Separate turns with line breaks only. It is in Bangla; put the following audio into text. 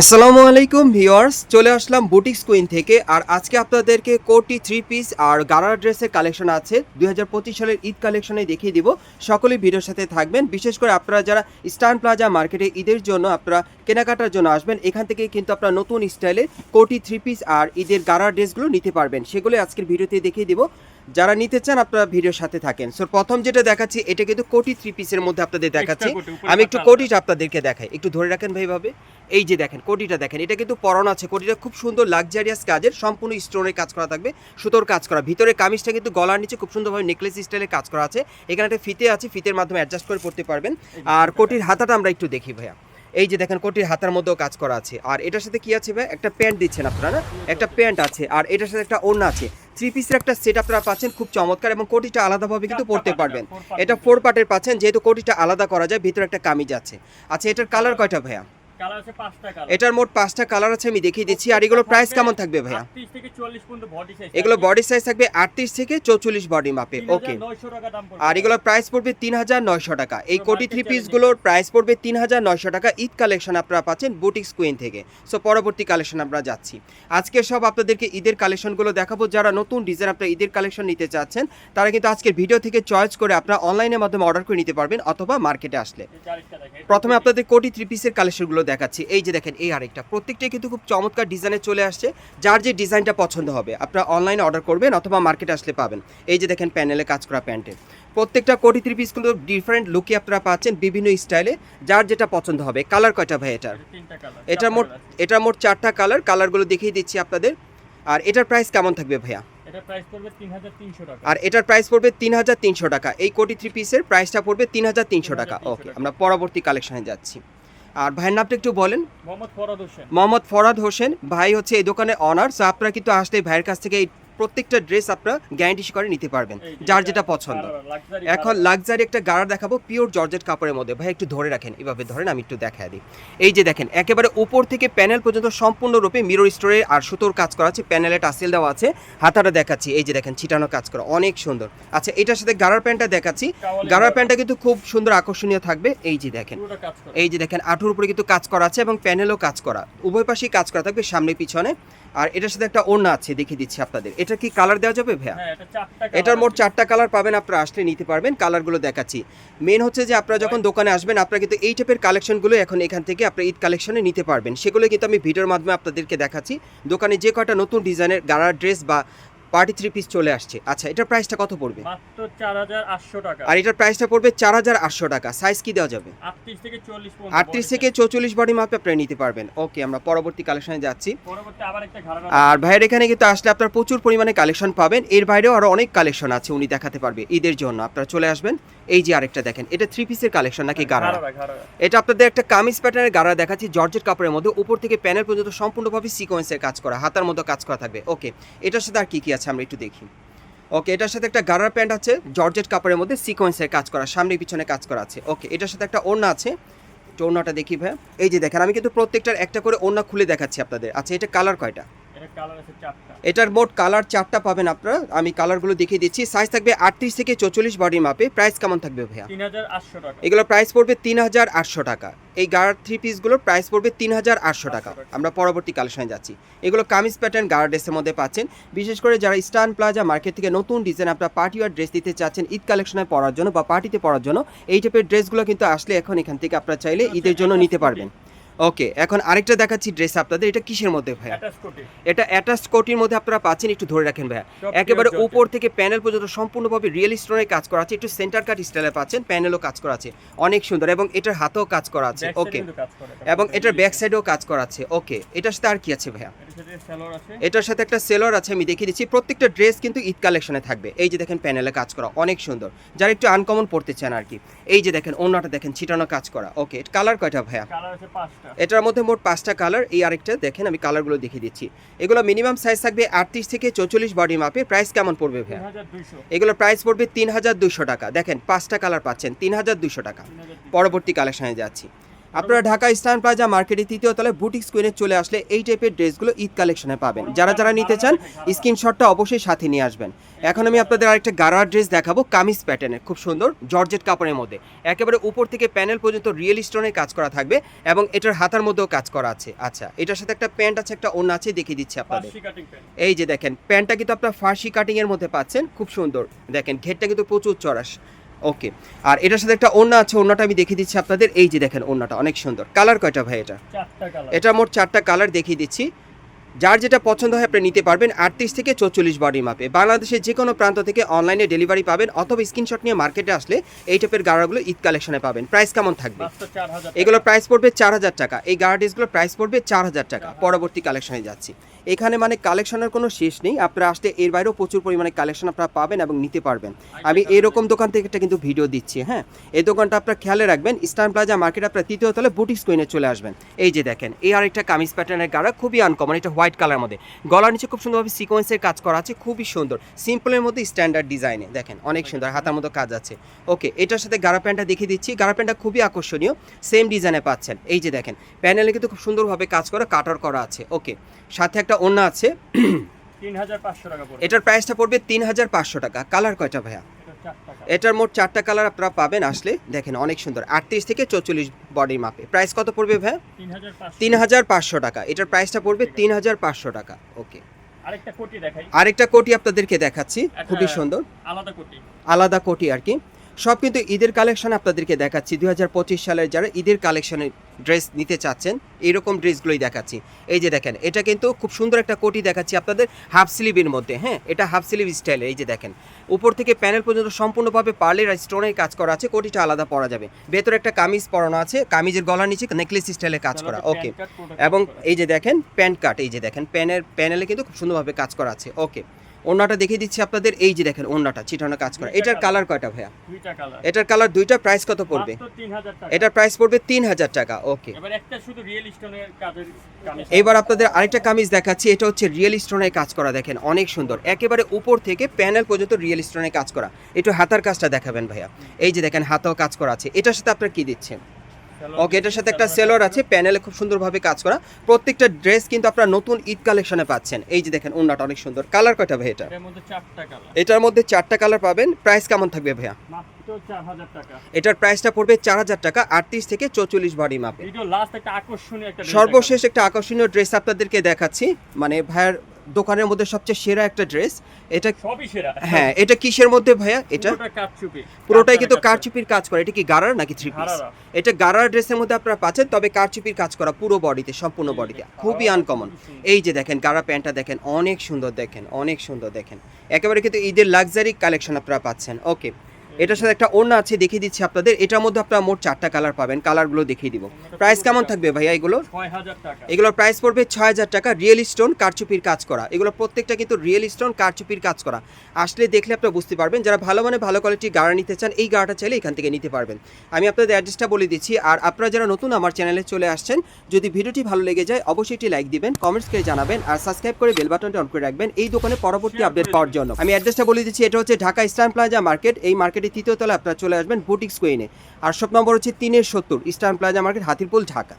আসসালামু আলাইকুম ভিউয়ার্স চলে আসলাম বুটিক্স কুইন থেকে। আর আজকে আপনাদেরকে কোটি থ্রি পিস আর গারা ড্রেসের কালেকশন আছে। দুই হাজার পঁচিশ সালের ঈদ কালেকশনে দেখিয়ে দিব। সকলেই ভিডিওর সাথে থাকবেন। বিশেষ করে আপনারা যারা স্টান প্লাজা মার্কেটে ঈদের জন্য আপনারা কেনাকাটার জন্য আসবেন এখান থেকে কিন্তু আপনারা নতুন স্টাইলে কোটি থ্রি পিস আর ঈদের গারা ড্রেসগুলো নিতে পারবেন। সেগুলো আজকের ভিডিওতে দেখিয়ে দিব। যারা নিতে চান আপনারা ভিডিওর সাথে থাকেন। সো প্রথম যেটা দেখাচ্ছি এটা কিন্তু কোটি থ্রি পিসের মধ্যে আপনাদের দেখাচ্ছি। আমি একটু কোটিটা আপনাদেরকে দেখাই। একটু ধরে রাখেন ভাইভাবে এই যে দেখেন, কোটিটা দেখেন, এটা কিন্তু পরন আছে, কোটিটা খুব সুন্দর লাক্সারিয়াস কাজের, সম্পূর্ণ স্টোনের কাজ করা থাকবে, সুতোর কাজ করা। ভিতরে কামিজটা কিন্তু গলার নিচে খুব সুন্দরভাবে নেকলেস স্টাইলে কাজ করা আছে। এখানে একটা ফিতে আছে, ফিতের মাধ্যমে অ্যাডজাস্ট করে পড়তে পারবেন। আর কোটির হাতাটা আমরা একটু দেখি ভাইয়া। এই যে দেখেন, কোটির হাতার মধ্যেও কাজ করা আছে। আর এটার সাথে কি আছে ভাই একটা প্যান্ট দিচ্ছেন আপনারা, না? একটা প্যান্ট আছে। আর এটার সাথে একটা ওড়না আছে। থ্রি পিসের একটা সেট আপনারা পাচ্ছেন, খুব চমৎকার এবং কোটিটা আলাদাভাবে কিন্তু পড়তে পারবেন। এটা ফোর পার্টের পাচ্ছেন, যেহেতু কোটিটা আলাদা করা যায়, ভিতরে একটা কামিজ আছে। আচ্ছা এটার কালার কয়টা ভাইয়া?
কালার আছে পাঁচটা কালার
এটার মোট পাঁচটা কালার আছে আমি দেখিয়ে দিচ্ছি। আর এগুলো প্রাইস কেমন থাকবে ভাইয়া?
38 থেকে 40 পর্যন্ত বডি সাইজ
এগুলো বডি সাইজ থাকবে আটত্রিশ থেকে চৌচল্লিশ বডি মাপে। ওকে
900 টাকা দাম পড়বে।
আর এগুলোর প্রাইস পড়বে তিন হাজার নয়শো টাকা। এই কোটি থ্রি পিসগুলোর প্রাইস পড়বে তিন হাজার নয়শো টাকা। ঈদ কালেকশন আপনারা পাচ্ছেন বুটিক্স কুইন থেকে। সো পরবর্তী কালেকশন আমরা যাচ্ছি। আজকে সব আপনাদেরকে ঈদের কালেকশনগুলো দেখাবো। যারা নতুন ডিজাইন আপনারা ঈদের কালেকশন নিতে চাচ্ছেন তারা কিন্তু আজকের ভিডিও থেকে চয়েস করে আপনারা অনলাইনের মাধ্যমে অর্ডার করে নিতে পারবেন অথবা মার্কেটে আসলে। প্রথমে আপনাদের কোটি থ্রি পিসের কালেকশনগুলো দেখাচ্ছি। এই যে দেখেন এই আরেকটা। প্রত্যেকটাই কিন্তু খুব চমৎকার ডিজাইনে চলে আসছে যার যে ডিজাইনটা পছন্দ হবে। আপনারা অনলাইনে অর্ডার করবেন অথবা মার্কেটে আসলে পাবেন। এই যে দেখেন প্যানেলে কাজ করা প্যান্টে। প্রত্যেকটা কোটি থ্রি পিস কিন্তু ডিফারেন্ট লুকে আপনারা পাচ্ছেন বিভিন্ন স্টাইলে যার যেটা পছন্দ হবে। কালার কয়টা ভাই এটার?
এটা
এটার মোট এটার মোট চারটা কালার কালারগুলো দেখিয়ে দিচ্ছি আপনাদের। আর এটার প্রাইস কেমন থাকবে ভাইয়া?
এটা প্রাইস পড়বে 3300 টাকা।
আর এটার প্রাইস পড়বে তিন হাজার তিনশো টাকা। এই কোটি থ্রি পিসের প্রাইসটা পড়বে তিন হাজার তিনশো টাকা। ওকে আমরা পরবর্তী কালেকশনে যাচ্ছি। আর ভাইয়ের নামটা একটু বলেন।
মোহাম্মদ ফরাদ হোসেন।
মোহাম্মদ ফরাদ হোসেন। ভাই হচ্ছে এই দোকানের অনার্স আপনারা কিন্তু আসলে ভাইয়ের কাছ থেকে এই প্রত্যেকটা ড্রেস আপনারা গ্যারান্টি করে নিতে পারবেন যার যেটা পছন্দ। এখন। লাক্সারি একটা গাড়া দেখাবো পিওর জর্জেট কাপড়ের মধ্যে। ভাই একটু ধরে রাখেন এভাবে ধরেন আমি একটু দেখা দিই। এই যে দেখেন একেবারে উপর থেকে প্যানেল পর্যন্ত সম্পূর্ণরূপে মিরর স্টোরে আর সুতোর কাজ করা আছে প্যানেলে টাসেল দেওয়া আছে হাতাটা দেখাচ্ছি। এই যে দেখেন ছিটানো কাজ করা অনেক সুন্দর। আচ্ছা এটার সাথে গাড়ার প্যান্টটা দেখাচ্ছি। গাড়ার প্যান্টটা কিন্তু খুব সুন্দর আকর্ষণীয় থাকবে। এই যে দেখেন এই যে দেখেন আঠুর উপরে কিন্তু কাজ করা আছে এবং প্যানেলও কাজ করা। উভয় পাশেই কাজ করা থাকবে সামনে পিছনে। আর এটার সাথে একটা ওড়না আছে দেখিয়ে দিচ্ছি আপনাদের। এটা কি কালার দেওয়া যাবে ভাইয়া?
হ্যাঁ
এটার মোট। চারটা কালার পাবেন আপনারা আসলে নিতে পারবেন কালারগুলো দেখাচ্ছি। মেন হচ্ছে যে আপনারা যখন দোকানে আসবেন আপনারা কিন্তু এই টাইপের কালেকশনগুলো এখন এখান থেকে আপনারা ঈদ কালেকশনে নিতে পারবেন। সেগুলো কিন্তু আমি ভিডিওর মাধ্যমে আপনাদেরকে দেখাচ্ছি। দোকানে যে কয়টা নতুন ডিজাইনের গাড়ার ড্রেস বা পার্টি থ্রি পিস চলে আসছে। আচ্ছা এটার প্রাইসটা কত পড়বে?
মাত্র 4800 টাকা।
আর এটার প্রাইসটা পড়বে চার হাজার আটশো টাকা। সাইজ কি দেওয়া যাবে?
38 থেকে 40
আটত্রিশ থেকে চৌচল্লিশ বডি মাপে আপনারা নিতে পারবেন। ওকে আমরা পরবর্তী কালেকশনে যাচ্ছি। আর ভাইয়ের এখানে কিন্তু আসলে আপনার প্রচুর পরিমাণে কালেকশন পাবেন। এর বাইরেও আরও অনেক কালেকশন আছে উনি দেখাতে পারবে ঈদের জন্য। আপনারা চলে আসবেন। এই যে আরেকটা দেখেন এটা থ্রি পিসের কালেকশন নাকি গাড়া এটা আপনাদের একটা কামিজ প্যাটার্নের গাড়া দেখাচ্ছি জর্জেট কাপড়ের মধ্যে। উপর থেকে প্যানেল পর্যন্ত সম্পূর্ণভাবে সিকোয়েন্সের কাজ করা হাতার মধ্যে কাজ করা থাকবে। ওকে এটার সাথে আর কি কি আছে? আমরা একটু দেখি। ওকে এটার সাথে একটা গার্ডার প্যান্ট আছে, জর্জেট কাপড়ের মধ্যে সিকোয়েন্সের কাজ করা, সামনে পিছনে কাজ করা আছে। ওকে এটার সাথে একটা ওড়না আছে। ওড়নাটা দেখি ভাই এই যে দেখেন, আমি কিন্তু প্রত্যেকটার একটা করে ওড়না খুলে দেখাচ্ছি আপনাদের। আচ্ছা এটা কালার কয়টা? এটার মোট কালার চারটা পাবেন আপনারা। আমি কালারগুলো দেখিয়ে দিচ্ছি। সাইজ থাকবে আটত্রিশ থেকে চৌচল্লিশ বডির মাপে প্রাইস কেমন থাকবে ভাইয়া?
3800 টাকা।
এগুলোর প্রাইস পড়বে তিন হাজার আটশো টাকা। এই গার্ড থ্রি পিসগুলোর প্রাইস পড়বে তিন হাজার আটশো টাকা। আমরা পরবর্তী কালেকশনে যাচ্ছি। এগুলো কামিজ প্যাটার্ন গার্ড ড্রেসের মধ্যে পাচ্ছেন। বিশেষ করে যারা স্টান প্লাজা মার্কেট থেকে নতুন ডিজাইন আপনারা পার্টি ওয়ার ড্রেস দিতে চাচ্ছেন ঈদ কালেকশনে পরার জন্য বা পার্টিতে পরার জন্য এই টাইপের ড্রেসগুলো কিন্তু আসলে এখন এখান থেকে আপনারা চাইলে ঈদের জন্য নিতে পারবেন। ওকে এখন আরেকটা দেখাচ্ছি ড্রেস আপনাদের। এটা কিসের মধ্যে
কোটি
এটা অ্যাটাচ কোটির মধ্যে আপনারা পাচ্ছেন একটু ধরে রাখেন ভাইয়া। একেবারে উপর থেকে প্যানেল পর্যন্ত সম্পূর্ণভাবে রিয়েল স্টোনের কাজ করা আছে। একটু সেন্টার কাট স্টাইলে পাচ্ছেন প্যানেলও কাজ করা আছে। অনেক সুন্দর এবং এটার হাতেও কাজ করা আছে। ওকে। এবং এটার ব্যাক সাইডেও কাজ করা আছে। ওকে এটার সাথে আর কি আছে ভাইয়া?
এটার সাথে
একটা সেলর আছে। আমি দেখিয়ে দিচ্ছি। প্রত্যেকটা ড্রেস কিন্তু ঈদ কালেকশনে থাকবে। এই যে দেখেন প্যানেলে কাজ করা অনেক সুন্দর। যারা একটু আনকমন পড়তে চান আর কি। এই যে দেখেন অন্যটা দেখেন ছিটানো কাজ করা। ওকে কালার কয়টা ভাইয়া?
কালার আছে পাঁচটা।
এটার মধ্যে মোট পাঁচটা কালার এই আরেকটা দেখেন আমি কালারগুলো দেখিয়ে দিচ্ছি। এগুলো মিনিমাম সাইজ থাকবে আটত্রিশ থেকে চৌচল্লিশ বডি মাপে প্রাইস কেমন পড়বে ভাইয়া? এগুলো প্রাইস পড়বে তিন হাজার দুশো টাকা। দেখেন পাঁচটা কালার পাচ্ছেন তিন হাজার দুশো টাকা পরবর্তী কালেকশনে যাচ্ছি। আপনারা ঢাকা স্টান প্লাজা মার্কেটের তৃতীয় তলায় বুটিক স্কুইনে চলে আসলে এই টাইপের ড্রেসগুলো ঈদ কালেকশনে পাবেন। যারা যারা নিতে চান স্ক্রিনশটটা অবশ্যই সাথে নিয়ে আসবেন। এখন আমি আপনাদের আরেকটা গারার ড্রেস দেখাবো কামিজ প্যাটার্নের। খুব সুন্দর জর্জেট কাপড়ের মধ্যে। একেবারে উপর থেকে প্যানেল পর্যন্ত রিয়েল স্টোনের কাজ করা থাকবে এবং এটার হাতার মধ্যেও কাজ করা আছে। আচ্ছা এটার সাথে একটা প্যান্ট আছে একটা অন্য আছে দেখিয়ে দিচ্ছি আপনাদের। এই যে দেখেন প্যান্টটা কিন্তু আপনার ফার্সি কাটিং এর মধ্যে পাচ্ছেন। খুব সুন্দর। দেখেন ঘেরটা কিন্তু প্রচুর চড়াস। ওকে আর এটার সাথে একটা ওন্না আছে ওন্নাটা আমি দেখিয়ে দিচ্ছি আপনাদের। এই যে দেখেন ওন্নাটা অনেক সুন্দর। কালার কয়টা ভাই এটা? এটা মোট চারটা কালার দেখিয়ে দিচ্ছি। যার যেটা পছন্দ হয় আপনি নিতে পারবেন আটত্রিশ থেকে চৌচল্লিশ বডি মাপে বাংলাদেশের যে কোনো প্রান্ত থেকে অনলাইনে ডেলিভারি পাবেন অথবা স্ক্রিনশট নিয়ে মার্কেটে আসলে এই টাইপের গাড়াগুলো ঈদ কালেকশনে পাবেন। প্রাইস কেমন থাকবে? এগুলো প্রাইস পড়বে চার হাজার টাকা। এই গার্ডিসগুলোর প্রাইস পড়বে চার হাজার টাকা। পরবর্তী কালেকশনে যাচ্ছি। এখানে মানে কালেকশনের কোনো শেষ নেই। আপনারা আসলে এর বাইরেও প্রচুর পরিমাণে কালেকশন আপনারা পাবেন এবং নিতে পারবেন। আমি এরকম দোকান থেকে একটা কিন্তু ভিডিও দিচ্ছি হ্যাঁ? এই দোকানটা আপনারা খেয়ালে রাখবেন ইস্টার্ন প্লাজা মার্কেট আপনার তৃতীয় তলে বুটিক স্কোইনে চলে আসবেন। এই যে দেখেন, এই আরেকটা কামিজ প্যাটার্নের গাড়া, খুবই আনকমন এটা হোয়াইট কালার মধ্যে। গলার নিচে খুব সুন্দরভাবে সিকোয়েন্সের কাজ করা আছে, খুবই সুন্দর। সিম্পলের মধ্যে স্ট্যান্ডার্ড ডিজাইনে দেখেন, অনেক সুন্দর, হাতার মতো কাজ আছে। ওকে এটার সাথে গাড়া প্যান্টটা দেখিয়ে দিচ্ছি। গাড়া প্যান্টটা খুবই আকর্ষণীয় সেম ডিজাইনে পাচ্ছেন। এই যে দেখেন প্যানেলে কিন্তু খুব সুন্দরভাবে কাজ করা কাটার করা আছে। ওকে সাথে একটা ওড়না আছে। এটার প্রাইসটা পড়বে তিন হাজার পাঁচশো টাকা। কালার কয়টা ভাইয়া? এটার মোট চারটা কালার আপনারা পাবেন আসলে। দেখেন অনেক সুন্দর। আটত্রিশ থেকে চৌচল্লিশ বডির মাপে প্রাইস কত পড়বে ভাইয়া?
তিন হাজার পাঁচশো
টাকা। এটার প্রাইসটা পড়বে তিন হাজার পাঁচশো টাকা। ওকে
আরেকটা কোটি দেখাই।
আরেকটা কোটি আপনাদেরকে দেখাচ্ছি। খুবই সুন্দর।
আলাদা কোটি।
আলাদা কোটি আর কি। সব কিন্তু ঈদের কালেকশন আপনাদেরকে দেখাচ্ছি। দুই হাজার পঁচিশ সালের যারা ঈদের কালেকশনের ড্রেস নিতে চাচ্ছেন এইরকম ড্রেসগুলোই দেখাচ্ছি। এই যে দেখেন এটা কিন্তু খুব সুন্দর একটা কোটি দেখাচ্ছি আপনাদের হাফ স্লিভের মধ্যে হ্যাঁ? এটা হাফ স্লিভ স্টাইলের এই যে দেখেন। উপর থেকে প্যানেল পর্যন্ত সম্পূর্ণভাবে পার্লের আর স্টোনের কাজ করা আছে কোটিটা আলাদা পরা যাবে। ভেতরে একটা কামিজ পরানো আছে কামিজের গলার নিচে নেকলেস স্টাইলে কাজ করা ওকে এবং এই যে দেখেন প্যান্ট কাট এই যে দেখেন প্যানের প্যানেলে কিন্তু খুব সুন্দরভাবে কাজ করা আছে ওকে ওন্নাটা দেখিয়ে দিচ্ছি আপনাদের। এই যে দেখেন ওন্নাটা চিটানো কাজ করা। এটার কালার। কয়টা ভাইয়া?
দুইটা কালার।
এটার কালার দুইটা প্রাইস কত পড়বে? এটার প্রাইস পড়বে তিন হাজার টাকা ওকে
এবার
আপনাদের আরেকটা কামিজ দেখাচ্ছি এটা হচ্ছে রিয়েল স্টোনের কাজ করা দেখেন অনেক সুন্দর। একেবারে উপর থেকে প্যানেল পর্যন্ত রিয়েল স্টোনের কাজ করা। একটু হাতার কাজটা দেখাবেন ভাইয়া। এই যে দেখেন হাতাও কাজ করা আছে। এটার সাথে আপনারা কি দিচ্ছেন? ওকে এটার সাথে একটা সেলর আছে। প্যানেলে খুব সুন্দরভাবে কাজ করা। প্রত্যেকটা ড্রেস কিন্তু আপনারা নতুন ঈদ কালেকশনে পাচ্ছেন। এই যে দেখেন ওন্নাটা অনেক সুন্দর। কালার কয়টা ভাই এটা?
এটার মধ্যে চারটা কালার
পাবেন। প্রাইস কেমন থাকবে ভাইয়া? এটার প্রাইসটা পড়বে চার হাজার টাকা আটত্রিশ থেকে চৌচল্লিশ বাড়ি মাপে সর্বশেষ একটা আকর্ষণীয় ড্রেস আপনাদেরকে দেখাচ্ছি। মানে ভাইয়ার দোকানের মধ্যে সবচেয়ে সেরা একটা ড্রেস। এটা
সবই সেরা।
হ্যাঁ এটা কিসের মধ্যে ভাইয়া? এটা?
পুরোটা
পুরোটাই কিন্তু। কারচুপির কাজ করা। এটা কি গারার নাকি থ্রি পিস এটা গারার ড্রেসের মধ্যে আপনারা পাচ্ছেন তবে কারচুপির কাজ করা পুরো বডিতে সম্পূর্ণ বডিতে। খুবই আনকমন এই যে দেখেন গারা প্যান্টটা দেখেন অনেক সুন্দর দেখেন অনেক সুন্দর দেখেন। একেবারে কিন্তু ঈদের লাক্সারি কালেকশন আপনারা পাচ্ছেন। ওকে এটার সাথে একটা ওড়না আছে দেখিয়ে দিচ্ছি আপনাদের। এটার মধ্যে আপনারা মোট চারটা কালার পাবেন। কালারগুলো দেখিয়ে দিব। প্রাইস কেমন থাকবে ভাইয়া এগুলো? এগুলোর প্রাইস পড়বে ছয় হাজার টাকা। রিয়েল স্টোন কারচুপির কাজ করা। এগুলো প্রত্যেকটা কিন্তু রিয়েল স্টোন কারচুপির কাজ করা। আসলে দেখলে আপনারা বুঝতে পারবেন যারা ভালো মানে ভালো কোয়ালিটির গাড়া নিতে চান এই গাড়াটা চাইলে এখান থেকে নিতে পারবেন। আমি আপনাদের অ্যাড্রেসটা বলে দিচ্ছি। আর আপনারা যারা নতুন আমার চ্যানেলে চলে আসছেন যদি ভিডিওটি ভালো লেগে যায় অবশ্যই একটি লাইক দিবেন কমেন্টস করে জানাবেন আর সাবস্ক্রাইব করে বেল বাটনটি অন করে রাখবেন। এই দোকানে পরবর্তী আপডেট পাওয়ার জন্য। আমি অ্যাড্রেসটা বলে দিচ্ছি এটা হচ্ছে ঢাকা ইস্টার্ন প্লাজা মার্কেট এই মার্কেটের তৃতীয় তলায় আপনারা চলে আসবেন বুটিক কোয়েনে আর শপ নম্বর হচ্ছে তিনের সত্তর, Eastern Plaza market, Hatirpool, Dhaka.